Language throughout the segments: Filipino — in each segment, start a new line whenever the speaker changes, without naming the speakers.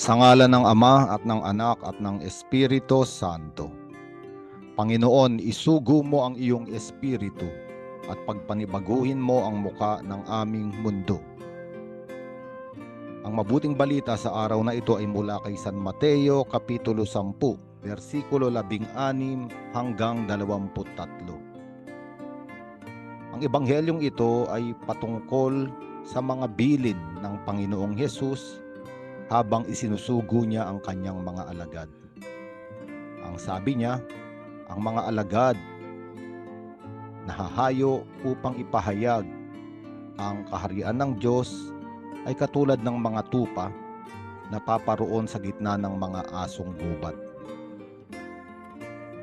Sa ngala ng Ama at ng Anak at ng Espiritu Santo. Panginoon, isugo mo ang iyong espiritu at pagpanibaguhin mo ang muka ng aming mundo. Ang mabuting balita sa araw na ito ay mula kay San Mateo Kapitulo 10, versikulo 16 hanggang 23. Ang ebanghelyong ito ay patungkol sa mga bilin ng Panginoong Hesus habang isinusugo niya ang kanyang mga alagad. Ang sabi niya, ang mga alagad nahahayo upang ipahayag ang kaharian ng Diyos ay katulad ng mga tupa na paparoon sa gitna ng mga asong gubat.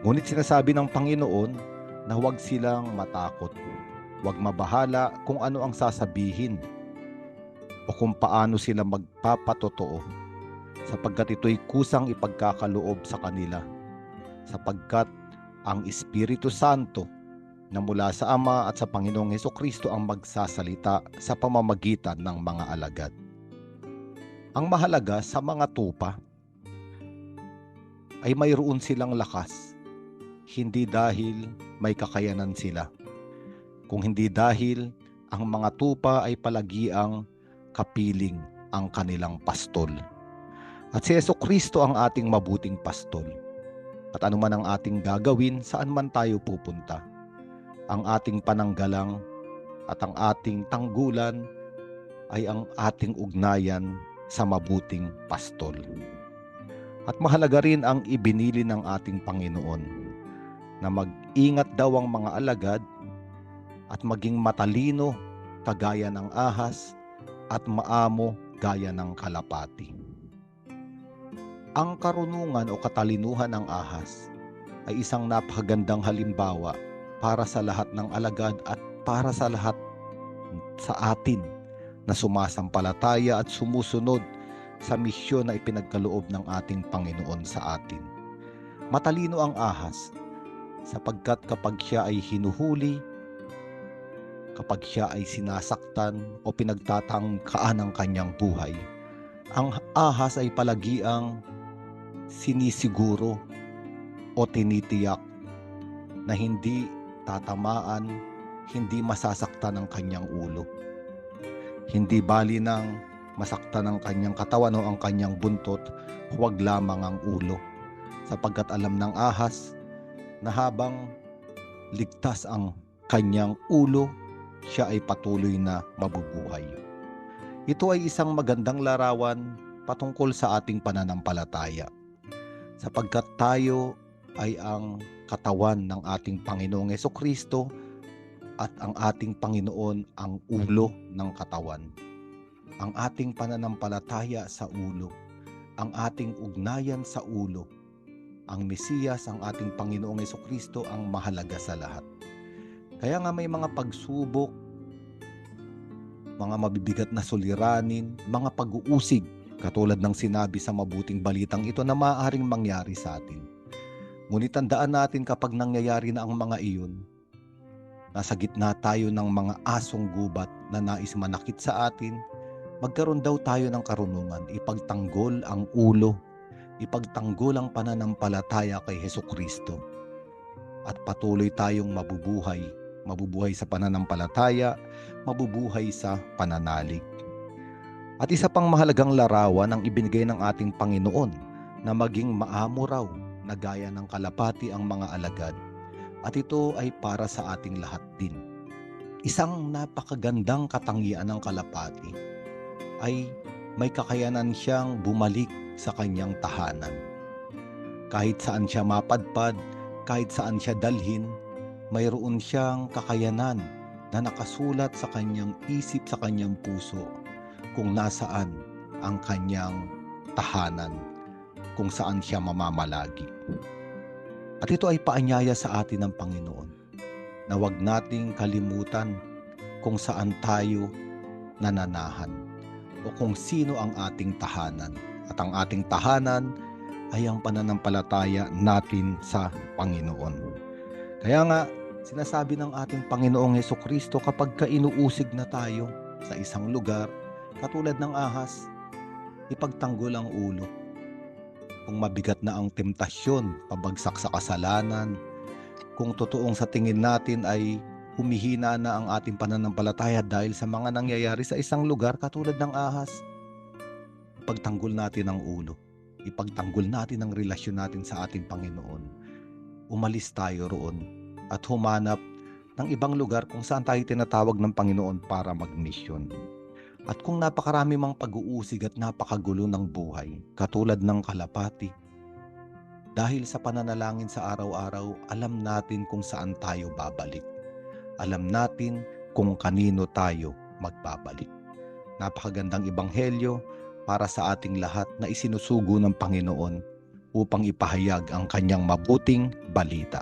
Ngunit sinasabi ng Panginoon na huwag silang matakot. Huwag mabahala kung ano ang sasabihin o kung paano sila magpapatotoo sapagkat ito'y kusang ipagkakaloob sa kanila sapagkat ang Espiritu Santo na mula sa Ama at sa Panginoong Heso Kristo ang magsasalita sa pamamagitan ng mga alagad. Ang mahalaga sa mga tupa ay mayroon silang lakas, hindi dahil may kakayanan sila, kung hindi dahil ang mga tupa ay palagiang kapiling ang kanilang pastol. At si Yeso Kristo ang ating mabuting pastol. At anuman ang ating gagawin, saan man tayo pupunta, ang ating pananggalang at ang ating tanggulan ay ang ating ugnayan sa mabuting pastol. At mahalaga rin ang ibinili ng ating Panginoon na mag-ingat daw ang mga alagad at maging matalino kagaya ng ahas at maamo gaya ng kalapati. Ang karunungan o katalinuhan ng ahas ay isang napakagandang halimbawa para sa lahat ng alagad at para sa lahat sa atin na sumasampalataya at sumusunod sa misyon na ipinagkaloob ng ating Panginoon sa atin. Matalino ang ahas sapagkat kapag siya ay hinuhuli, kapag siya ay sinasaktan o pinagtatangkaan ng kanyang buhay, ang ahas ay palagiang sinisiguro o tinitiyak na hindi tatamaan, hindi masasaktan ng kanyang ulo. Hindi bali ng masaktan ng kanyang katawan o ang kanyang buntot, huwag lamang ang ulo. Sapagkat alam ng ahas na habang ligtas ang kanyang ulo, siya ay patuloy na mabubuhay. Ito ay isang magandang larawan patungkol sa ating pananampalataya sapagkat tayo ay ang katawan ng ating Panginoong Yeso Kristo at ang ating Panginoon ang ulo ng katawan. Ang ating pananampalataya sa ulo, ang ating ugnayan sa ulo, ang Mesiyas, ang ating Panginoong Yeso Kristo ang mahalaga sa lahat. Kaya nga may mga pagsubok, mga mabibigat na suliranin, mga pag-uusig Katulad ng sinabi sa mabuting balitang ito na maaaring mangyari sa atin. Ngunit tandaan natin kapag nangyayari na ang mga iyon, nasa gitna tayo ng mga asong gubat na nais manakit sa atin, magkaroon daw tayo ng karunungan, ipagtanggol ang ulo, ipagtanggol ang pananampalataya kay Heso Kristo. At patuloy tayong mabubuhay, mabubuhay sa pananampalataya, mabubuhay sa pananalig. At isa pang mahalagang larawan ang ibinigay ng ating Panginoon na maging maamo raw na gaya ng kalapati ang mga alagad. At ito ay para sa ating lahat din. Isang napakagandang katangian ng kalapati ay may kakayanan siyang bumalik sa kanyang tahanan. Kahit saan siya mapadpad, kahit saan siya dalhin, mayroon siyang kakayanan na nakasulat sa kanyang isip, sa kanyang puso kung nasaan ang kanyang tahanan, kung saan siya mamamalagi. At ito ay paanyaya sa atin ng Panginoon na huwag nating kalimutan kung saan tayo nananahan o kung sino ang ating tahanan. At ang ating tahanan ay ang pananampalataya natin sa Panginoon. Kaya nga, sinasabi ng ating Panginoong Heso Kristo kapag kainuusig na tayo sa isang lugar, katulad ng ahas, ipagtanggol ang ulo. Kung mabigat na ang temptasyon, pabagsak sa kasalanan, kung totoong sa tingin natin ay humihina na ang ating pananampalataya dahil sa mga nangyayari sa isang lugar katulad ng ahas, ipagtanggol natin ang ulo. Ipagtanggol natin ang relasyon natin sa ating Panginoon. Umalis tayo roon at humanap ng ibang lugar kung saan tayo tinatawag ng Panginoon para magmisyon. At kung napakarami mang pag-uusig at napakagulo ng buhay, katulad ng kalapati, dahil sa pananalangin sa araw-araw, alam natin kung saan tayo babalik. Alam natin kung kanino tayo magbabalik. Napakagandang ebanghelyo para sa ating lahat na isinusugo ng Panginoon upang ipahayag ang kanyang mabuting balita.